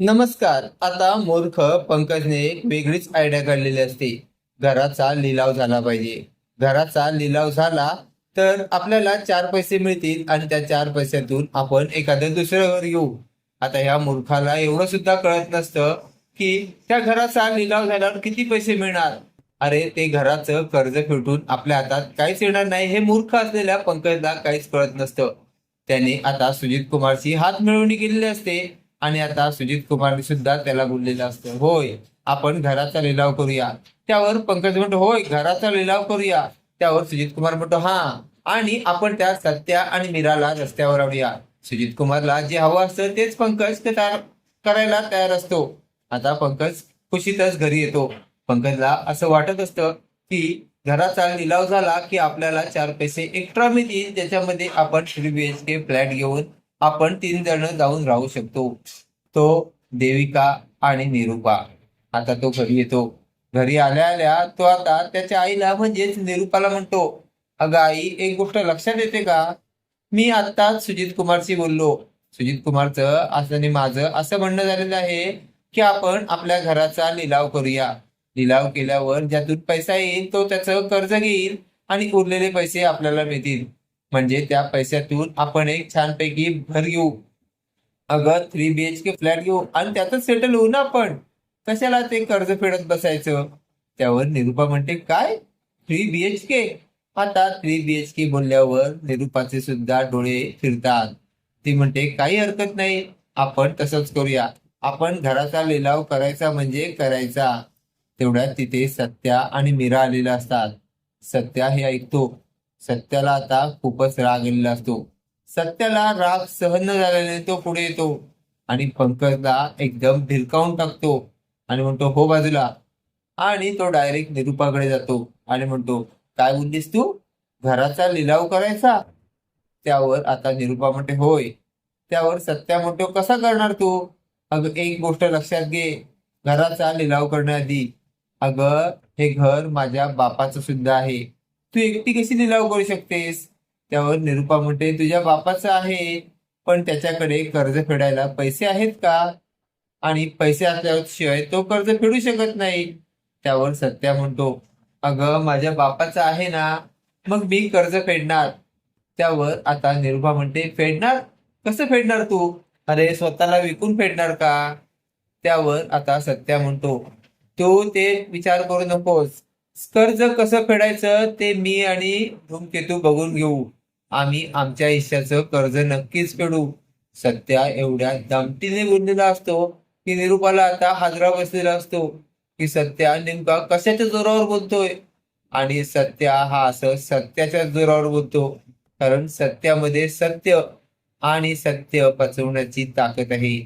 नमस्कार. आता मूर्ख पंकजने एक वेगळीच आयडिया काढलेली असते. घराचा लिलाव झाला पाहिजे. घराचा लिलाव झाला तर आपल्याला चार पैसे मिळतील आणि त्या चार पैशातून आपण एखादं दुसरं घर घेऊ. आता ह्या मूर्खाला एवढं सुद्धा कळत नसतं की त्या घराचा लिलाव झाल्यावर किती पैसे मिळणार? अरे ते घराचं कर्ज फेटून आपल्या हातात काहीच येणार नाही हे मूर्ख असलेल्या पंकजला काहीच कळत नसतं. त्याने आता सुजित कुमारची हात मिळवणी केलेली असते. आणि आता सुजित कुमारने सुद्धा त्याला बोललेलं असतं होय आपण घराचा लिलाव करूया. त्यावर पंकज म्हणतो होय घराचा लिलाव करूया. त्यावर सुजित कुमार म्हणतो हा आणि आपण त्या सत्या आणि मीराला रस्त्यावर आणूया. सुजित कुमारला जे हवं असतं तेच पंकज ते तयार करायला तयार असतो. आता पंकज खुशीतच घरी येतो. पंकजला असं वाटत असतं की घराचा लिलाव झाला की आपल्याला चार पैसे एक्स्ट्रा मिळतील. ज्याच्यामध्ये आपण three B H K flat घेऊन आपण तीन जण जाऊन राहू शकतो. तो देविका आणि निरुपा. आता तो घरी येतो. घरी आल्या आल्या तो आता त्याच्या आईला म्हणजेच निरुपाला म्हणतो अगं आई एक गोष्ट लक्षात येते का? मी आत्ताच सुजित कुमारशी बोललो. सुजित कुमारचं असं आणि माझं असं म्हणणं झालेलं आहे की आपण आपल्या घराचा लिलाव करूया. लिलाव केल्यावर ज्यातून पैसा येईल तो त्याचं कर्ज घेईल आणि उरलेले पैसे आपल्याला मिळतील. म्हणजे त्या पैशातून आपण एक छानपैकी घर घेऊ. अगं three B H K flat घेऊ आणि त्यातच सेटल होऊ ना आपण. कशाला ते कर्ज फेडत बसायचं? त्यावर निरुपा म्हणते काय? थ्री बी एच के आता थ्री बी एच के बोलल्यावर निरुपाचे सुद्धा डोळे फिरतात. ती म्हणते काही हरकत नाही. आपण तसंच करूया. आपण घराचा लिलाव करायचा म्हणजे करायचा. तेवढ्यात तिथे सत्या आणि मीरा आलेल्या असतात. सत्या हे ऐकतो. सत्याला आता खूपच राग आलेला असतो. सत्याला राग सहन न झाल्याने तो पुढे येतो आणि पंकजला एकदम भिरकावून टाकतो आणि म्हणतो हो बाजूला. आणि तो डायरेक्ट निरुपाकडे जातो आणि म्हणतो काय बोललीस तू? घराचा लिलाव करायचा? त्यावर आता निरुपा म्हणते होय. त्यावर सत्या म्हणतो कसा करणार तू? अगं एक गोष्ट लक्षात घे. घराचा लिलाव करण्याआधी अगं हे घर माझ्या बापाचं सुद्धा आहे. तू एकटी कशी लिलाव करू शकतेस? त्यावर निरुपा म्हणते तुझ्या बापाचं आहे पण त्याच्याकडे कर्ज फेडायला पैसे आहेत का? आणि पैसे असल्याशिवाय तो कर्ज फेडू शकत नाही. त्यावर सत्या म्हणतो अगं माझ्या बापाचं आहे ना मग मी कर्ज फेडणार. त्यावर आता निरुपा म्हणते फेडणार? कसं फेडणार तू? अरे स्वतःला विकून फेडणार का? त्यावर आता सत्या म्हणतो तू ते विचार करू नकोस. कर्ज कसं फेडायचं ते मी आणि धूमकेतू बघून घेऊ. आम्ही आमच्या हिश्श्याचं कर्ज नक्कीच फेडू. सत्या एवढ्या दमटीने बोललेला असतो की निरुपाला आता हाजरा बसलेला असतो की सत्या नेमका कशाच्या जोरावर बोलतोय? आणि सत्या हा असं सत्याच्या जोरावर बोलतो कारण सत्यामध्ये सत्य आणि सत्य पचवण्याची ताकद आहे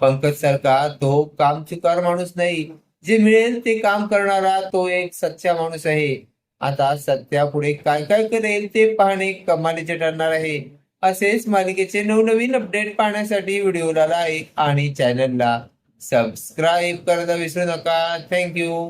पंकज सारखा तो कामचुकार माणूस नाही जे मिळेल ते काम करणारा तो एक सच्चा माणूस आहे. आता सत्या पुढे काय काय करेल ते पाहणे कमालीचे ठरणार आहे. असेच मालिकेचे नवनवीन अपडेट पाहण्यासाठी व्हिडिओला लाईक आणि चॅनलला सबस्क्राईब करायला विसरू नका. थँक्यू